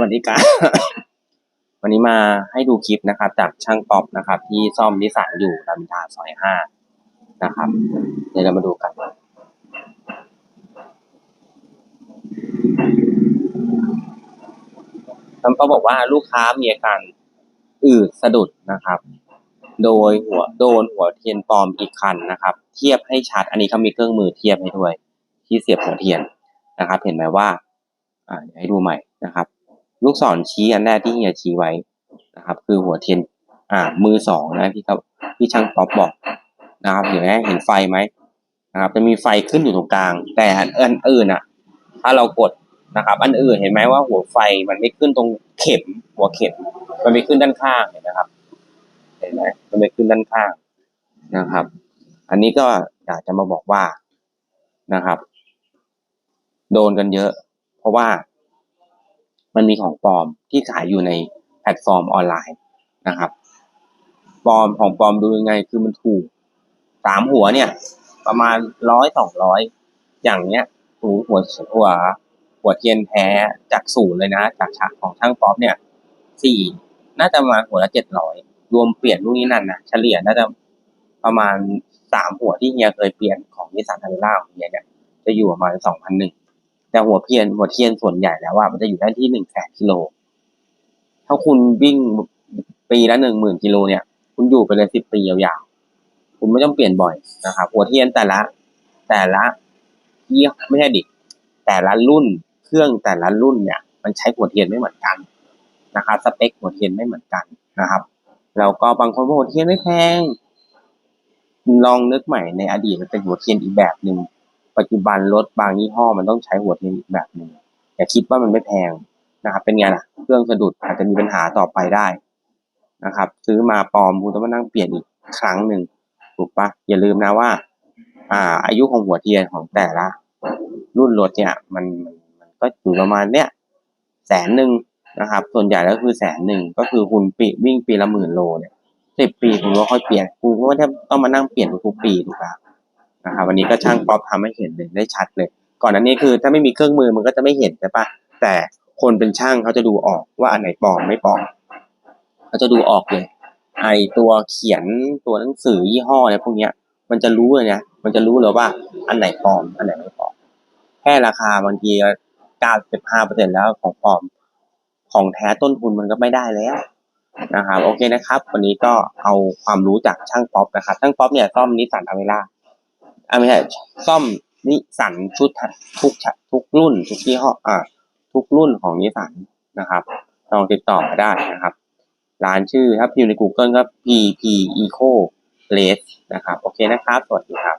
วัสดีครับ วันนี้มาให้ดูคลิปนะครับ จากช่างป๊อปนะครับ ที่ซ่อมนิสสันอยู่รามอินทราซอยห้านะครับ เดี๋ยวเรามาดูกัน ช่างป๊อปบอกว่าลูกค้ามีอาการอืดสะดุดนะครับ โดยหัวโดนหัวเทียนปลอมอีกคันนะครับ เทียบให้ชัด อันนี้เขามีเครื่องมือเทียบให้ด้วย ที่เสียบหัวเทียนนะครับ เห็นไหมว่า อ่าให้ดูใหม่นะครับ ลูกศรชี้อันแรกที่เฮียชี้ไว้นะครับ คือหัวเทียนอ่ามือสองนะที่เขาที่ช่างป๊อปบอกนะครับเห็นไหมเห็นไฟไหมนะครับ จะมีไฟขึ้นอยู่ตรงกลาง แต่อันอื่นอะ ถ้าเรากดนะครับ อันอื่นเห็นไหมว่าหัวไฟมันไม่ขึ้นตรงเข็ม หัวเข็ม มันไม่ขึ้นด้านข้างเห็นไหมครับ เห็นไหมมันไม่ขึ้นด้านข้างนะครับ อันนี้ก็อยากจะมาบอกว่านะครับ โดนกันเยอะ เพราะว่า มันมีของปลอมที่ขายอยู่ในแพลตฟอร์มออนไลน์นะครับปลอมของปลอมดูยังไงคือมันถูกสามหัวเนี่ย ประมาณร้อยสองร้อยอย่างเนี้ยหัวหัวหัวหัวเทียนแท้จากศูนย์เลยนะ จากฉากของช่างป๊อปเนี่ยสี่น่าจะประมาณหัวละเจ็ดร้อยรวมเปลี่ยนนู่นนี่นั่นนะเฉลี่ยน่าจะประมาณสามหัวที่เฮียเคยเปลี่ยนของนิสสันทาร์ล่าของเฮียเนี่ยจะอยู่ประมาณสองพันหนึ่ง แต่หัวเทียนหัวเทียนส่วนใหญ่แล้วว่ามันจะอยู่ได้ที่หนึ่งแสนกิโล ถ้าคุณวิ่งปีละหนึ่งหมื่นกิโลเนี่ย คุณอยู่ไปเลยสิบปียาวๆ คุณไม่ต้องเปลี่ยนบ่อยนะครับ หัวเทียนแต่ละ แต่ละยี่ห้อไม่ใช่ดิ แต่ละรุ่นเครื่องแต่ละรุ่นเนี่ย มันใช้หัวเทียนไม่เหมือนกันนะครับสเปคหัวเทียนไม่เหมือนกันนะครับแล้วก็บางคนบอกหัวเทียนไม่แพงลองนึกใหม่ในอดีตมันเป็นหัวเทียนอีกแบบหนึ่ง ปัจจุบันรถบางยี่ห้อมันต้องใช้หัวเทียนอีกแบบหนึ่งอย่าคิดว่ามันไม่แพงนะครับ เป็นไงล่ะ เครื่องสะดุดอาจจะมีปัญหาต่อไปได้นะครับ ซื้อมาปลอมคุณต้องมานั่งเปลี่ยนอีกครั้งหนึ่งถูกปะอย่าลืมนะว่า อ่า อายุของหัวเทียนของแต่ละ รุ่นรถเนี่ย มันมันก็อยู่ประมาณเนี้ยแสนหนึ่งนะครับ ส่วนใหญ่แล้วคือแสนหนึ่งก็คือคุณปีวิ่งปีละหมื่นโลเนี่ยสิบปีคุณก็ค่อยเปลี่ยนคุณก็ไม่ต้องมานั่งเปลี่ยนทุกปีถูกปะ นะครับวันนี้ก็ช่างป๊อปทำให้เห็นเลยได้ชัดเลย ก่อนอันนี้คือถ้าไม่มีเครื่องมือมันก็จะไม่เห็นใช่ปะแต่คนเป็นช่างเขาจะดูออกว่าอันไหนปลอมไม่ปลอมเขาจะดูออกเลย ไอตัวเขียนตัวหนังสือยี่ห้ออะไรพวกเนี้ย มันจะรู้เลยนะมันจะรู้เลยว่าอันไหนปลอม อันไหนไม่ปลอมแค่ราคาบางทีเก้าสิบห้าเปอร์เซ็นแล้วของปลอม ของแท้ต้นทุนมันก็ไม่ได้แล้วนะครับโอเคนะครับ วันนี้ก็เอาความรู้จากช่างป๊อปนะครับช่างป๊อปเนี่ยซ่อมนิสสันอเมร่า อ่าไม่ใช่ซ่อมนิสันชุดทุกทุกรุ่น ทุกยี่ห้ออ่า ทุกรุ่นของนิสันนะครับลองติดต่อมาได้นะครับ ร้านชื่อถ้าพิมพ์ใน Google ก็ PP Eco Race นะครับ โอเคนะครับ สวัสดีครับ